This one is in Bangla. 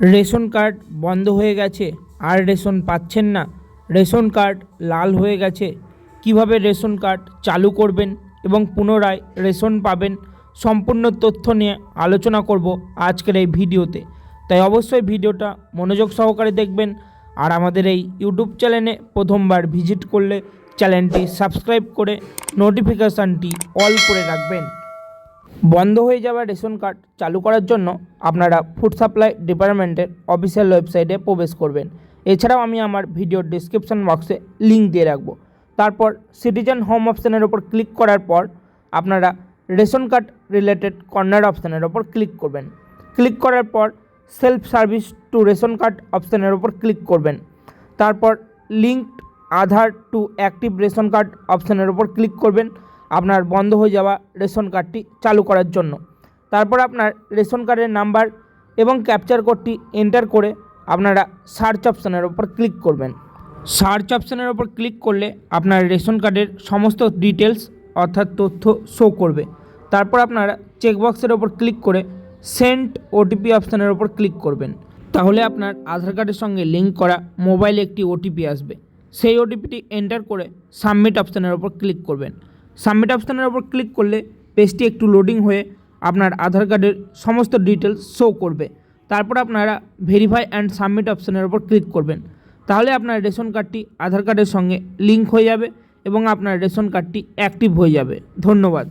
রেশন কার্ড বন্ধ হয়ে গেছে, আর রেশন পাচ্ছেন না। রেশন কার্ড লাল হয়ে গেছে। কীভাবে রেশন কার্ড চালু করবেন এবং পুনরায় রেশন পাবেন সম্পূর্ণ তথ্য নিয়ে আলোচনা করব আজকের এই ভিডিওতে। তাই অবশ্যই ভিডিওটা মনোযোগ সহকারে দেখবেন আর আমাদের এই ইউটিউব চ্যানেলে প্রথমবার ভিজিট করলে চ্যানেলটি সাবস্ক্রাইব করে নোটিফিকেশানটি অল করে রাখবেন। বন্ধ হয়ে যাওয়া রেশন কার্ড চালু করার জন্য আপনারা ফুড সাপ্লাই ডিপার্টমেন্টের অফিসিয়াল ওয়েবসাইটে প্রবেশ করবেন। এছাড়াও আমি আমার ভিডিওর ডিসক্রিপশন বক্সে লিঙ্ক দিয়ে রাখব। তারপর সিটিজেন হোম অপশানের ওপর ক্লিক করার পর আপনারা রেশন কার্ড রিলেটেড কর্নার অপশানের ওপর ক্লিক করবেন। ক্লিক করার পর self service to ration card অপশানের ওপর ক্লিক করবেন। তারপর linked Aadhaar to active ration card অপশানের ওপর ক্লিক করবেন। আপনার বন্ধ হয়ে যাওয়া রেশন কার্ডটি চালু করার জন্য। তারপর আপনার রেশন কার্ডের নাম্বার এবং ক্যাপচার কোডটি এন্টার করে আপনারা সার্চ অপশানের ওপর ক্লিক করবেন। সার্চ অপশানের ওপর ক্লিক করলে আপনার রেশন কার্ডের সমস্ত ডিটেলস অর্থাৎ তথ্য শো করবে। তারপর আপনারা চেকবক্সের ওপর ক্লিক করে সেন্ট ওটিপি অপশানের ওপর ক্লিক করবেন। তাহলে আপনার আধার কার্ডের সঙ্গে লিঙ্ক করা মোবাইলে একটি ওটিপি আসবে। সেই ওটিপিটি এন্টার করে সাবমিট অপশানের ওপর ক্লিক করবেন। সাবমিট অপশানের ওপর ক্লিক করলে পেজটি একটু লোডিং হয়ে আপনার আধার কার্ডের সমস্ত ডিটেলস শো করবে। তারপর আপনারা ভেরিফাই অ্যান্ড সাবমিট অপশানের ওপর ক্লিক করবেন। তাহলে আপনার রেশন কার্ডটি আধার কার্ডের সঙ্গে লিঙ্ক হয়ে যাবে এবং আপনার রেশন কার্ডটি অ্যাক্টিভ হয়ে যাবে। ধন্যবাদ।